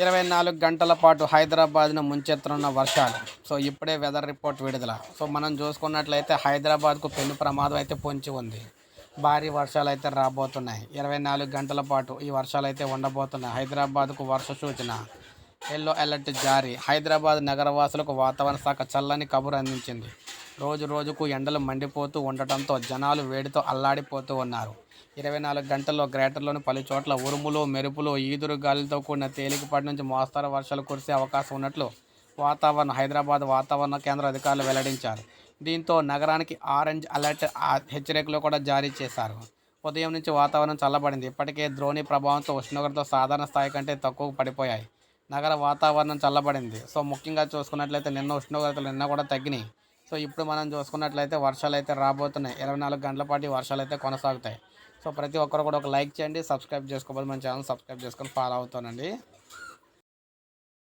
ఇరవై నాలుగు గంటల పాటు హైదరాబాద్ను ముంచెత్తనున్న వర్షాలు. సో ఇప్పుడే వెదర్ రిపోర్ట్ విడుదల. సో మనం చూసుకున్నట్లయితే హైదరాబాద్కు పెను ప్రమాదం అయితే పొంచి ఉంది. భారీ వర్షాలు అయితే రాబోతున్నాయి. ఇరవై నాలుగు గంటల పాటు ఈ వర్షాలు అయితే ఉండబోతున్నాయి. హైదరాబాద్కు వర్ష సూచన. ఎల్లో అలర్ట్ జారీ. హైదరాబాద్ నగరవాసులకు వాతావరణ శాఖ చల్లని కబురు అందించింది. రోజు రోజుకు ఎండలు మండిపోతూ ఉండటంతో జనాలు వేడితో అల్లాడిపోతూ ఉన్నారు. ఇరవై నాలుగు గంటల్లో గ్రేటర్లోని పలు చోట్ల ఉరుములు మెరుపులు ఈదురు గాలితో కూడిన తేలికపాటి నుంచి మోస్తరు వర్షాలు కురిసే అవకాశం ఉన్నట్లు వాతావరణ హైదరాబాద్ వాతావరణ కేంద్ర అధికారులు వెల్లడించారు. దీంతో నగరానికి ఆరెంజ్ అలర్ట్ హెచ్చరికలు కూడా జారీ చేశారు. ఉదయం నుంచి వాతావరణం చల్లబడింది. ఇప్పటికే ద్రోణి ప్రభావంతో ఉష్ణోగ్రత సాధారణ స్థాయి కంటే తక్కువ పడిపోయాయి. నగర వాతావరణం చల్లబడింది. సో ముఖ్యంగా చూసుకున్నట్లయితే నిన్న ఉష్ణోగ్రతలు నిన్న కూడా తగ్గినాయి. సో ఇప్పుడు మనం చూసుకున్నట్లయితే వర్షాలు అయితే రాబోతున్నాయి. ఇరవై నాలుగు గంటల పాటు వర్షాలు అయితే కొనసాగుతాయి. సో ప్రతి ఒక్కరు కూడా ఒక లైక్ చేయండి సబ్స్క్రైబ్ చేసుకోవాలి మన ఛానల్ సబ్స్క్రైబ్ చేసుకొని ఫాలో అవుతానండి.